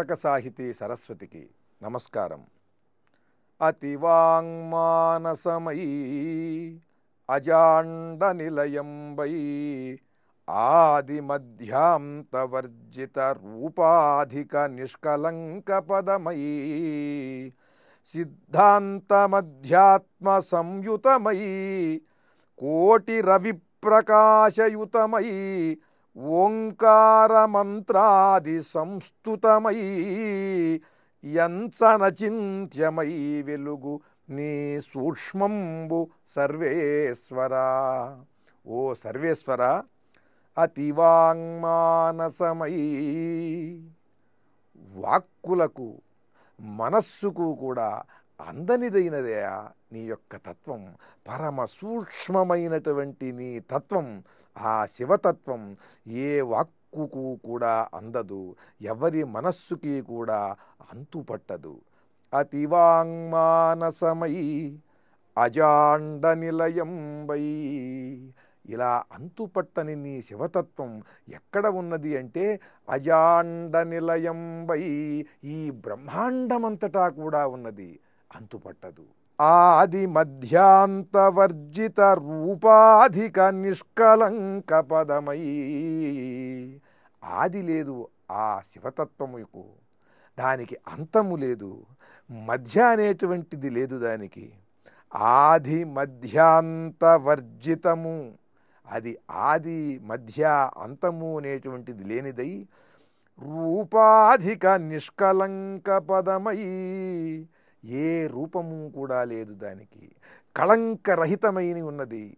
కథక సాహితీ సరస్వతికి నమస్కారం. అతివాంగ్మానసమయీ అజాండ నిలయంబై ఆదిమధ్యాంతవర్జిత రూపాధిక నిష్కలంక పదమయీ సిద్ధాంతమధ్యాత్మ సంయుతమయీ కోటి రవి ప్రకాశయుతమయీ ఓంకారమంత్రాది సంస్తుతమై యంచనచింత్యమై వెలుగు నీ సూక్ష్మంబు సర్వేశ్వరా. ఓ సర్వేశ్వర అతివాంగ్మానసమై వాక్కులకు మనస్సుకు కూడా అందనిదైనదయా నీ యొక్క తత్వం పరమ సూక్ష్మమైనటువంటి నీ తత్వం ఆ శివతత్వం ఏ వాక్కుకు కూడా అందదు ఎవరి మనస్సుకి కూడా అంతుపట్టదు. అతివాంగ్మానసమై అజాండ నిలయంబై ఇలా అంతుపట్టని నీ శివతత్వం ఎక్కడ ఉన్నది అంటే అజాండ నిలయంబై ఈ బ్రహ్మాండమంతటా కూడా ఉన్నది. అంతుపట్టదు. ఆది మధ్యాంతవర్జిత రూపాధిక నిష్కలంక పదమై ఆది లేదు ఆ శివతత్వముకు. దానికి అంతము లేదు. మధ్య అనేటువంటిది లేదు దానికి. ఆది మధ్యాంతవర్జితము అది ఆది మధ్య అంతము అనేటువంటిది లేనిదై రూపాధిక నిష్కలంక పదమై ఏ రూపము కూడా లేదు దానికి. కళంకరహితమైన ఉన్నది.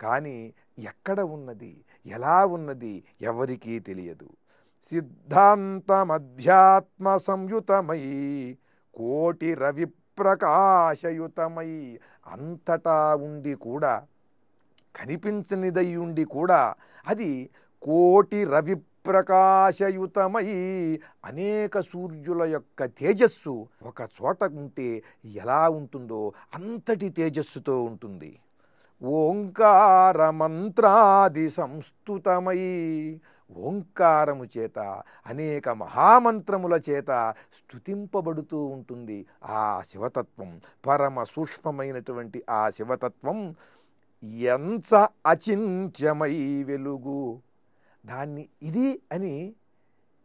కానీ ఎక్కడ ఉన్నది? ఎలా ఉన్నది? ఎవరికీ తెలియదు. సిద్ధాంతమధ్యాత్మ సంయుతమై కోటి రవి ప్రకాశయుతమై అంతటా ఉండి కూడా కనిపించనిదై ఉండి కూడా అది కోటి రవి ప్రకాశయుతమై అనేక సూర్యుల యొక్క తేజస్సు ఒక చోట ఉంటే ఎలా ఉంటుందో అంతటి తేజస్సుతో ఉంటుంది. ఓంకార మంత్రాది సంస్తుతమై ఓంకారము చేత అనేక మహామంత్రముల చేత స్థుతింపబడుతూ ఉంటుంది ఆ శివతత్వం. పరమ సూక్ష్మమైనటువంటి ఆ శివతత్వం ఎంత అచింత్యమై వెలుగు. దాన్ని ఇది అని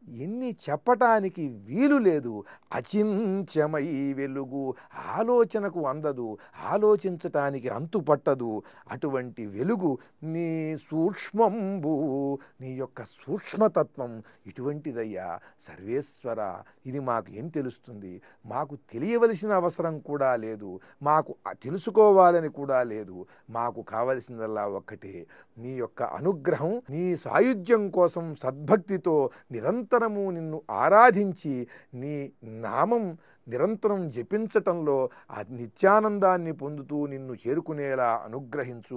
ఎన్ని చెప్పటానికి వీలు లేదు. అచించమై వెలుగు ఆలోచనకు అందదు. ఆలోచించటానికి అంతుపట్టదు అటువంటి వెలుగు నీ సూక్ష్మంబు నీ యొక్క సూక్ష్మతత్వం ఇటువంటిదయ్యా. సర్వేశ్వర ఇది మాకు ఏం తెలుస్తుంది? మాకు తెలియవలసిన అవసరం కూడా లేదు. మాకు తెలుసుకోవాలని కూడా లేదు. మాకు కావలసిందల్లా ఒక్కటే. నీ యొక్క అనుగ్రహం నీ సాయుధ్యం కోసం సద్భక్తితో నిరంతరం నిరంతరము నిన్ను ఆరాధించి నీ నామం నిరంతరం జపించటంలో ఆ నిత్యానందాన్ని పొందుతూ నిన్ను చేరుకునేలా అనుగ్రహించు.